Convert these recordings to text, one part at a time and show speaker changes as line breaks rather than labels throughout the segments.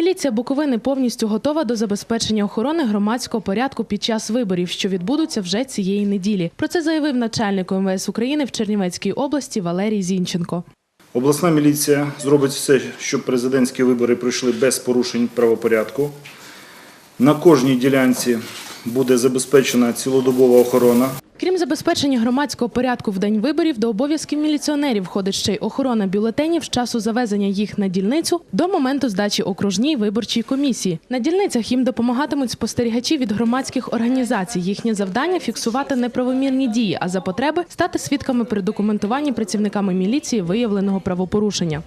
Міліція Буковини повністю готова до забезпечення охорони громадського порядку під час виборів, що відбудуться вже цієї неділі. Про це заявив начальник МВС України в Чернівецькій області Валерій Зінченко.
Обласна міліція зробить все, щоб президентські вибори пройшли без порушень правопорядку. На кожній ділянці буде забезпечена цілодобова охорона.
Крім забезпечення громадського порядку в день виборів, до обов'язків міліціонерів входить ще й охорона бюлетенів з часу завезення їх на дільницю до моменту здачі окружній виборчій комісії. На дільницях їм допомагатимуть спостерігачі від громадських організацій. Їхнє завдання фіксувати неправомірні дії, а за потреби стати свідками при документуванні працівниками міліції виявленого правопорушення.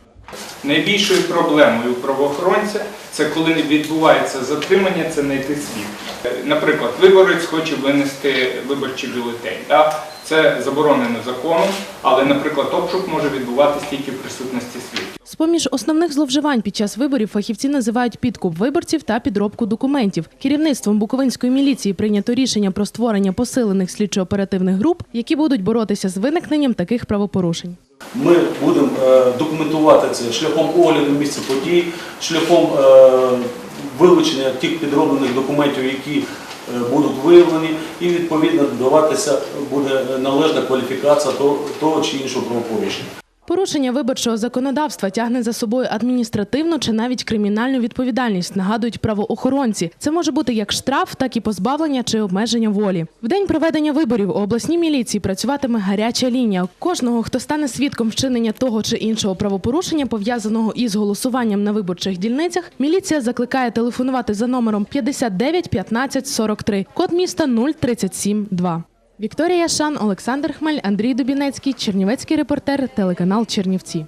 Найбільшою проблемою правоохоронця це коли відбувається затримання, це знайти свідків. Наприклад, виборець хоче винести виборчий бюлетень. Да? Це заборонено законом, але, наприклад, обшук може відбуватися тільки в присутності свідків.
З-поміж основних зловживань під час виборів фахівці називають підкуп виборців та підробку документів. Керівництвом Буковинської міліції прийнято рішення про створення посилених слідчо-оперативних груп, які будуть боротися з виникненням таких правопорушень.
Ми будемо е, документувати це шляхом огляду місця подій, шляхом е, вилучення тих підроблених документів, які е, будуть виявлені, і відповідно даватися буде належна кваліфікація того чи іншого правопорушення.
Порушення виборчого законодавства тягне за собою адміністративну чи навіть кримінальну відповідальність, нагадують правоохоронці. Це може бути як штраф, так і позбавлення чи обмеження волі. В день проведення виборів у обласній міліції працюватиме гаряча лінія. Кожного, хто стане свідком вчинення того чи іншого правопорушення, пов'язаного із голосуванням на виборчих дільницях, міліція закликає телефонувати за номером 59 15 43, код міста 037 2. Вікторія Шан, Олександр Хмель, Андрій Дубінецький, Чернівецький репортер, телеканал Чернівці.